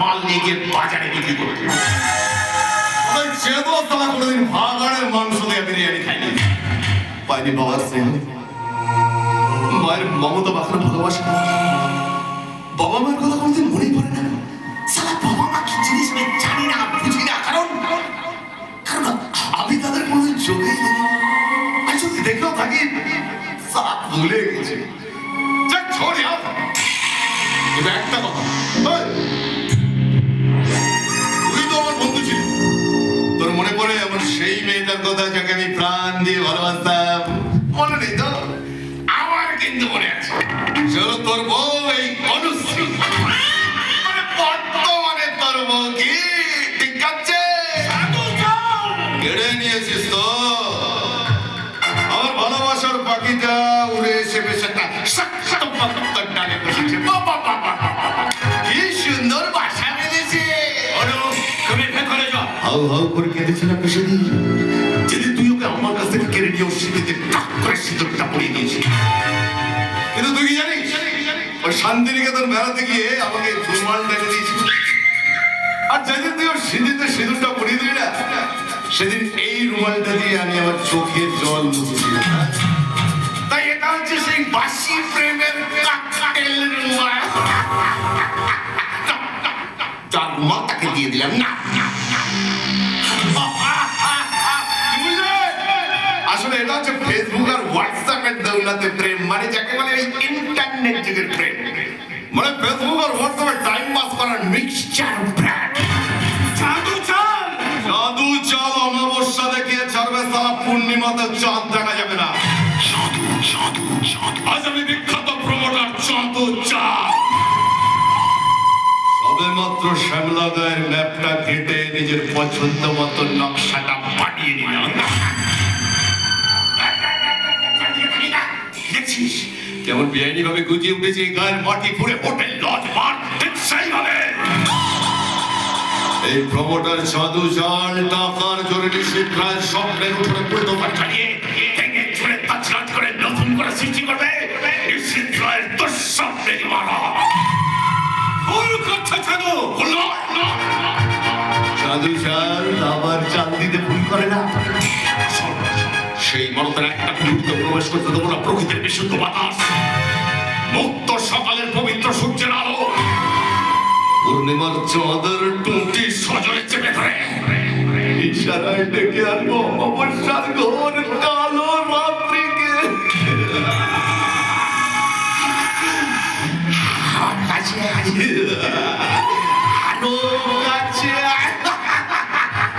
মাল নিয়ে গিয়ে বাজারে বিক্রি করবি। চেদো তারা কোনোদিন ভাগাড়ের মাংস দিয়ে বিরিয়ানি খাইনি। পাইনি বাবার স্নেহ। মায়ের মমতা বাখার ভালোবাসা। বাবা মায়ের কথা কোনোদিন মনেই পড়ে না। বাবা মা কি আমি আমি তাদের কোনোদিন দেখি আর যদি থাকি সারা ভুলে গেছি। যাক ছোড় একটা কথা। মেয়েটার কথা যাকে আমি প্রাণ দিয়ে ভালোবাসতাম। মনে নেই তো? আমার কিন্তু মনে আছে। চলো তোর বউ এই অনুশ্রী মানে বর্তমানে তোর বউ কি? কেড়ে নিয়েছিস তো? আমার ভালোবাসার পাখিটা হাউ হাউ করে কেঁদেছিল একটা সেদিন যেদিন তুই ওকে আমার কাছ থেকে কেড়ে নিয়ে সিঁড়িতে টাক করে সিঁদুরটা পরিয়ে দিয়েছিস কিন্তু তুই কি জানিস? ওই শান্তিনিকেতন বেড়াতে গিয়ে আমাকে রুমাল টেনে দিয়েছিল। আর যেদিন তুই ওর সিঁড়িতে সিঁদুরটা পরিয়ে দিলি না, সেদিন এই রুমালটা দিয়ে আমি আমার চোখের জল মুছেছিলাম তাই এটা হচ্ছে সেই বাসি প্রেমের কাকটাইল রুমাল। যার রুমাল তাকে দিয়ে দিলাম। না। এটা হচ্ছে ফেসবুক আর হোয়াটসঅ্যাপের দৌলতে প্রেম। মানে যাকে বলে এই ইন্টারনেট যুগের প্রেম। মানে ফেসবুক আর হোয়াটসঅ্যাপে টাইম পাস করার মিক্সচার ব্র্যান্ড জাদু চাল! জাদু চাল অমাবস্যা দেখিয়ে ছাড়বে সারা পূর্ণিমাতে চাঁদ দেখা যাবে না। আজ আমি বিখ্যাত প্রমোটার চাঁদু ম্যাপটা ঘেটে নিজের পছন্দ মতো নকশাটা পাঠিয়ে দিলাম কেমন বেআইনি ভাবে গুজিয়ে উঠেছে গায়ের মাটি পুরে হোটেল লজ বার সেইভাবে। এই প্রমোটার সাধু জাল টাকার জোরে নিশ্চিত প্রায় স্বপ্নের উপরে পড়তো চালিয়ে ভেঙে ছুঁড়ে তাছাড় করে নতুন করে সৃষ্টি করবে নিশ্চিত রায়ের দুঃস্বপ্নের মারা ভুল করছে নয়। সাধু জাল আবার চাল দিতে ভুল করে না? সেই মরতের একটা মুহূর্ত প্রবেশ করতে দেবো না প্রকৃতির বিশুদ্ধ বাতাস। মুক্ত সকালের পবিত্র সূর্যের আলো। পূর্ণিমার চাঁদের টুটি সজলে চেপে ধরে। ইশারায় ডেকে আনব অবস্যার ঘোর কালো রাত্রিকে। কাছে